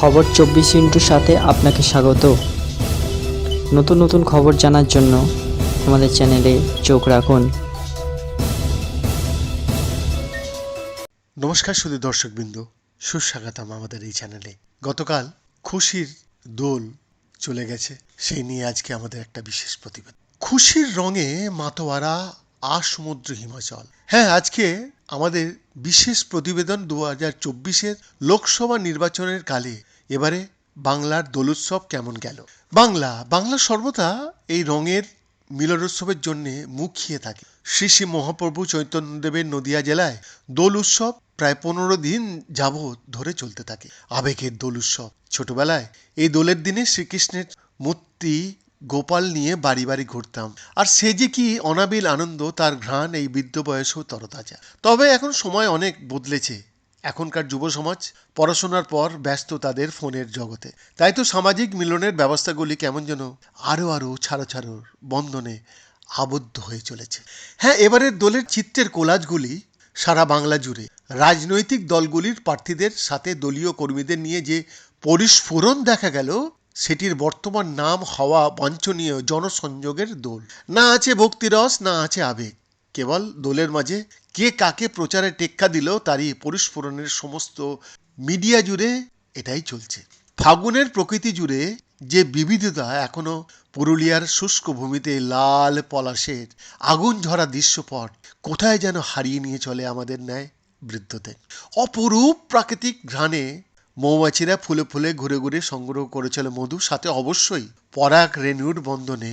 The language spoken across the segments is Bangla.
খবর চব্বিশ ইন্টুর সাথে আপনাকে স্বাগত। নতুন নতুন খবর জানার জন্য আমাদের চ্যানেলে চোখ রাখুন। নমস্কার শুধু দর্শকবৃন্দ, সুস্বাগতম আমাদের এই চ্যানেলে। গতকাল খুশির দোল চলে গেছে, সেই নিয়ে আজকে আমাদের একটা বিশেষ প্রতিবেদন। খুশির রঙে মাতোয়ারা আ সমুদ্র হিমাচল। হ্যাঁ আজকে আমাদের বিশেষ প্রতিবেদন দু হাজার চব্বিশের লোকসভা নির্বাচনের কালে এবারে বাংলার দোলোৎসব কেমন গেল? বাংলা বাংলা সর্বদা এই রঙের মিলনোৎসবের জন্য মুখিয়ে থাকে। শ্রী শ্রী মহাপ্রভু চৈতন্যদেবের নদিয়া জেলায় দোল উৎসব প্রায় পনেরো দিন যাবৎ ধরে চলতে থাকে। আবেগের দোল উৎসব ছোটবেলায় এই দোলের দিনে শ্রীকৃষ্ণের মূর্তি গোপাল নিয়ে বাড়ি বাড়ি ঘুরতাম। আর সে যে কি অনাবিল আনন্দ, তার ঘ্রাণ এই বৃদ্ধ বয়সেও তরতাজা। তবে এখন সময় অনেক বদলেছে। এখনকার যুব সমাজ পড়াশোনার পর ব্যস্ত তাদের ফোনের জগতে। তাই তো সামাজিক মিলনের ব্যবস্থাগুলি কেমন যেন আরও আরও ছাড়ো ছাড়োর বন্ধনে আবদ্ধ হয়ে চলেছে। হ্যাঁ এবারের দলের চিত্রের কোলাজগুলি সারা বাংলা জুড়ে। রাজনৈতিক দলগুলির প্রার্থীদের সাথে দলীয় কর্মীদের নিয়ে যে পরিস্ফোরণ দেখা গেল, সেটির বর্তমান নাম হওয়া বাঞ্ছনীয় জনসংযোগের দোল। না আছে ভক্তিরস, না আছে আবেগ। কেবল দোলের মাঝে কে কাকে প্রচারে টেক্কা দিল তারই পরিস্ফুরণের সমস্ত মিডিয়া জুড়ে এটাই চলছে। ফাগুনের প্রকৃতি জুড়ে যে বিবিধতা এখনও পুরুলিয়ার শুষ্ক ভূমিতে লাল পলাশের আগুন ঝরা দৃশ্যপট কোথায় যেন হারিয়ে নিয়ে চলে আমাদের ন্যায় বৃদ্ধদের অপরূপ প্রাকৃতিক ঘ্রাণে মৌমাছিরা ফুলে ফুলে ঘুরে ঘুরে সংগ্রহ করেছিল মধু, সাথে অবশ্যই পরাগ রেণুর বন্ধনে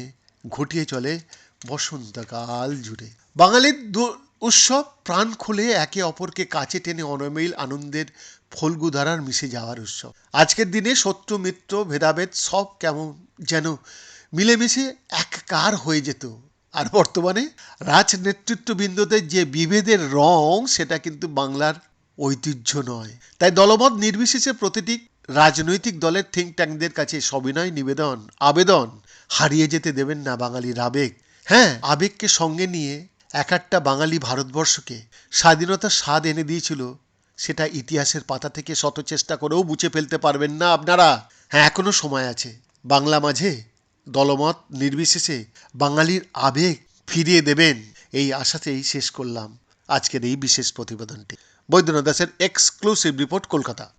ঘটিয়ে চলে বসন্তকাল জুড়ে। বাঙালির উৎসব প্রাণ খুলে একে অপরকে কাছে টেনে অনমিল আনন্দের ফল্গু ধারার মিশে যাওয়ার উৎসব। আজকের দিনে শত্রু, মিত্র, ভেদাভেদ সব কেমন যেন মিলেমিশে এককার হয়ে যেত। আর বর্তমানে রাজনেতৃত্ববৃন্দদের যে বিভেদের রং, সেটা কিন্তু বাংলার ঐতিহ্য নয়। তাই দলমত নির্বিশেষে প্রতিটি রাজনৈতিক দলের থিঙ্ক ট্যাঙ্কদের কাছে সবিনয় নিবেদন, আবেদন হারিয়ে যেতে দেবেন না বাঙালির আবেগ। হ্যাঁ। আবেগকে সঙ্গে নিয়ে এক একটা বাঙালি ভারতবর্ষকে স্বাধীনতার স্বাদ এনে দিয়েছিল, সেটা ইতিহাসের পাতা থেকে শত চেষ্টা করেও মুছে ফেলতে পারবেন না আপনারা। হ্যাঁ এখনও সময় আছে। বাংলা মাঝে দলমত নির্বিশেষে বাঙালির আবেগ ফিরিয়ে দেবেন। এই আশাতেই শেষ করলাম আজকের এই বিশেষ প্রতিবেদনটি। বৈদ্যনাথ দাসের এক্সক্লুসিভ রিপোর্ট কলকাতা।